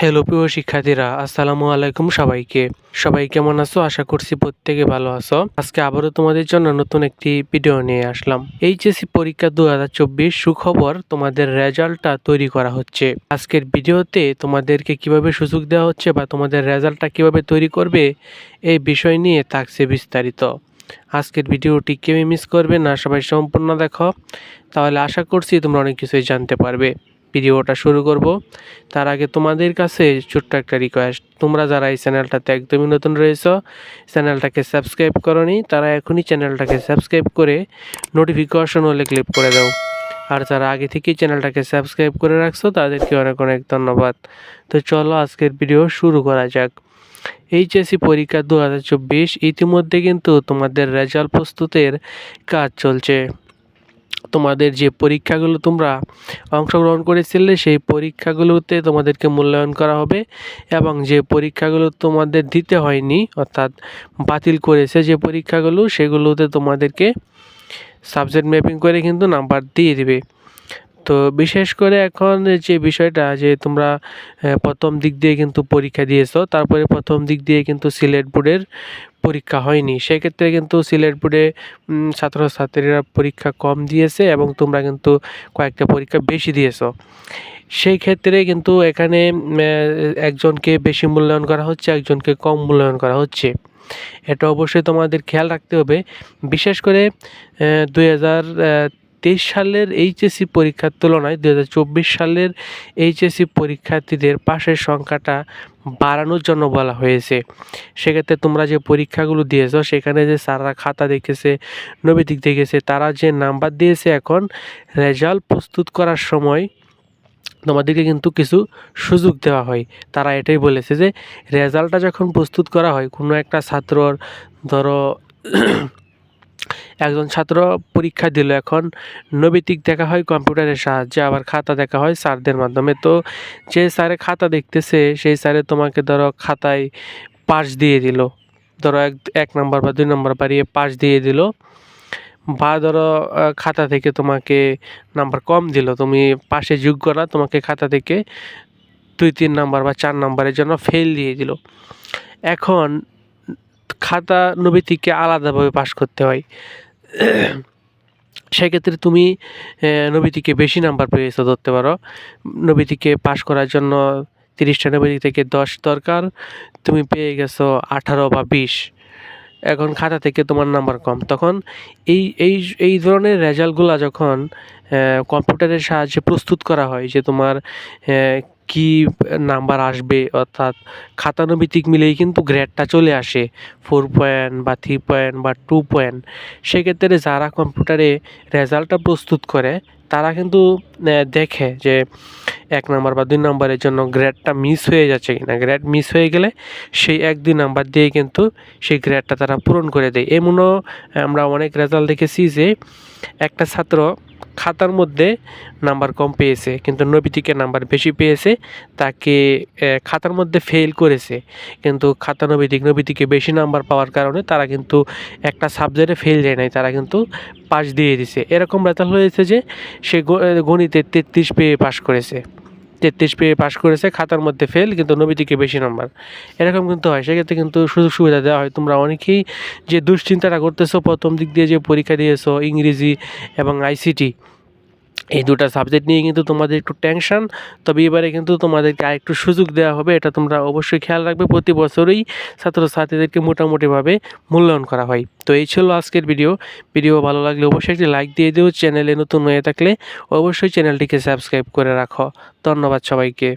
Hello, প্রিয় শিক্ষার্থীরা, আসসালামু আলাইকুম সবাইকে। সবাই কেমন আছো? আশা করছি প্রত্যেকে ভালো আছো। আজকে আবারও তোমাদের জন্য নতুন একটি ভিডিও নিয়ে আসলাম। এইচএসসি পরীক্ষা দু হাজার চব্বিশ সুখবর তোমাদের রেজাল্টটা তৈরি করা হচ্ছে। আজকের ভিডিওতে তোমাদেরকে কীভাবে সুযোগ দেওয়া হচ্ছে বা তোমাদের রেজাল্টটা কীভাবে তৈরি করবে, এই বিষয় নিয়ে থাকছে বিস্তারিত। আজকের ভিডিওটি কেউ মিস করবে না, সবাই সম্পূর্ণ দেখো। তাহলে আশা করছি তোমরা অনেক কিছুই জানতে পারবে। ভিডিওটা শুরু করব। তার আগে তোমাদের কাছে ছোট্ট একটা রিকোয়েস্ট তোমরা যারা এই চ্যানেলটাতে একদমই নতুন রয়েছো, চ্যানেলটাকে সাবস্ক্রাইব করনি, তারা এখনই চ্যানেলটাকে সাবস্ক্রাইব করে নোটিফিকেশন হলে ক্লিক করে দাও। আর যারা আগে থেকেই চ্যানেলটাকে সাবস্ক্রাইব করে রাখছো, তাদেরকে অনেক অনেক ধন্যবাদ। তো চলো আজকের ভিডিও শুরু করা যাক। এইচএসসি পরীক্ষা দু হাজার চব্বিশ, ইতিমধ্যে কিন্তু তোমাদের রেজাল্ট প্রস্তুতের কাজ চলছে। তোমাদের যে পরীক্ষাগুলো তোমরা অংশগ্রহণ করেছিলে, সেই পরীক্ষাগুলোতে তোমাদেরকে মূল্যায়ন করা হবে এবং যে পরীক্ষাগুলো তোমাদের দিতে হয়নি, অর্থাৎ বাতিল করেছে যে পরীক্ষাগুলো, সেগুলোতে তোমাদেরকে সাবজেক্ট ম্যাপিং করে কিন্তু নাম্বার দিয়ে দিবে। তো বিশেষ করে এখন যে বিষয়টা যে তোমরা প্রথম দিক দিয়ে কিন্তু পরীক্ষা দিয়েছ, তারপরে প্রথম দিক দিয়ে কিন্তু সিলেট বোর্ডের পরীক্ষা হয়নি। সেক্ষেত্রে কিন্তু সিলেট বোর্ডে ছাত্রছাত্রীরা পরীক্ষা কম দিয়েছে এবং তোমরা কিন্তু কয়েকটা পরীক্ষা বেশি দিয়েছ। সেই ক্ষেত্রে কিন্তু এখানে একজনকে বেশি মূল্যায়ন করা হচ্ছে, একজনকে কম মূল্যায়ন করা হচ্ছে। এটা অবশ্যই তোমাদের খেয়াল রাখতে হবে। বিশেষ করে দুই হাজার তেইশ সালের এইচএসসি পরীক্ষার তুলনায় দু হাজার চব্বিশ সালের এইচএসসি পরীক্ষার্থীদের পাশের সংখ্যাটা বাড়ানোর জন্য বলা হয়েছে। সেক্ষেত্রে তোমরা যে পরীক্ষাগুলো দিয়েছ, সেখানে যে স্যাররা খাতা দেখেছে নবীদিক দেখেছে, তারা যে নাম্বার দিয়েছে এখন, রেজাল্ট প্রস্তুত করার সময় তোমাদেরকে কিন্তু কিছু সুযোগ দেওয়া হয়। তারা এটাই বলেছে যে, রেজাল্টটা যখন প্রস্তুত করা হয়, কোনো একটা ছাত্রর ধরো একজন ছাত্র পরীক্ষা দিল এখন। নৈবিতিক দেখা হয় কম্পিউটারের সাহায্যে, আবার খাতা দেখা হয় স্যারদের মাধ্যমে। তো যে স্যারে খাতা দেখতেছে, সেই স্যারে তোমাকে ধরো খাতায় পাস দিয়ে দিল। ধরো এক এক নম্বর বা দুই নম্বর বাড়িয়ে পাস দিয়ে দিল। বা ধরো খাতা থেকে তোমাকে নাম্বার কম দিল। তুমি পাশে যোগ্য না, তোমাকে খাতা থেকে দুই, তিন নাম্বার বা চার নাম্বারের জন্য ফেল দিয়ে দিল। এখন খাতা নবীতিকে আলাদাভাবে পাশ করতে হয়। সেক্ষেত্রে তুমি নবীতিকে বেশি নাম্বার পেয়েছ ধরতে পারো। নবীতিকে পাশ করার জন্য তিরিশটা নবীতি থেকে দশ দরকার। তুমি পেয়ে গেছো আঠারো বা বিশ। এখন খাতা থেকে তোমার নাম্বার কম। তখন এই এই এই ধরনের রেজাল্টগুলো যখন কম্পিউটারের সাহায্যে প্রস্তুত করা হয় যে তোমার কি নাম্বার আসবে? অর্থাৎ খাতানভিত্তিক মিলেই কিন্তু গ্রেডটা চলে আসে। ফোর পয়েন্ট বা থ্রি পয়েন্ট বা টু পয়েন্ট সেক্ষেত্রে যারা কম্পিউটারে রেজাল্টটা প্রস্তুত করে, তারা কিন্তু দেখে যে এক নাম্বার বা দুই নাম্বারের জন্য গ্রেডটা মিস হয়ে যাচ্ছে কিনা। গ্রেড মিস হয়ে গেলে সেই এক, দুই নাম্বার দিয়ে কিন্তু সেই গ্রেডটা তারা পূরণ করে দেয়। এমনও আমরা অনেক রেজাল্ট দেখেছি যে একটা ছাত্র খাতার মধ্যে নাম্বার কম পেয়েছে, কিন্তু নবীতিকে নাম্বার বেশি পেয়েছে, তাকে খাতার মধ্যে ফেল করেছে। কিন্তু খাতা নবীদিক নবীতিকে বেশি নাম্বার পাওয়ার কারণে তারা কিন্তু একটা সাবজেক্টে ফেল যায় নাই, তারা কিন্তু পাশ দিয়ে দিছে। এরকম রেজাল্ট হয়েছে যে সে গণিতে তেত্রিশ পেয়ে পাশ করেছে। তেত্রিশ পেয়ে পাশ করেছে, খাতার মধ্যে ফেল কিন্তু নবীদিকে বেশি নম্বর এরকম কিন্তু হয়, সেক্ষেত্রে কিন্তু সুযোগ সুবিধা দেওয়া হয়। তোমরা অনেকেই যে দুশ্চিন্তাটা করতেছো, প্রথম দিক দিয়ে যে পরীক্ষা দিয়েছ, ইংরেজি এবং আইসিটি এই দুটা সাবজেক্ট নিয়ে কিন্তু তোমাদের একটু টেনশন তবে এবারে কিন্তু তোমাদেরকে আরেকটু সুযোগ দেওয়া হবে, এটা তোমরা অবশ্যই খেয়াল রাখবে, প্রতি বছরই ছাত্রছাত্রীদেরকে মোটামুটিভাবে মূল্যায়ন করা হয়। তো এই ছিল আজকের ভিডিও ভিডিও ভালো লাগলে অবশ্যই একটি লাইক দিয়ে দিও চ্যানেলে নতুন হয়ে থাকলে অবশ্যই চ্যানেলটিকে সাবস্ক্রাইব করে রাখো। ধন্যবাদ সবাইকে।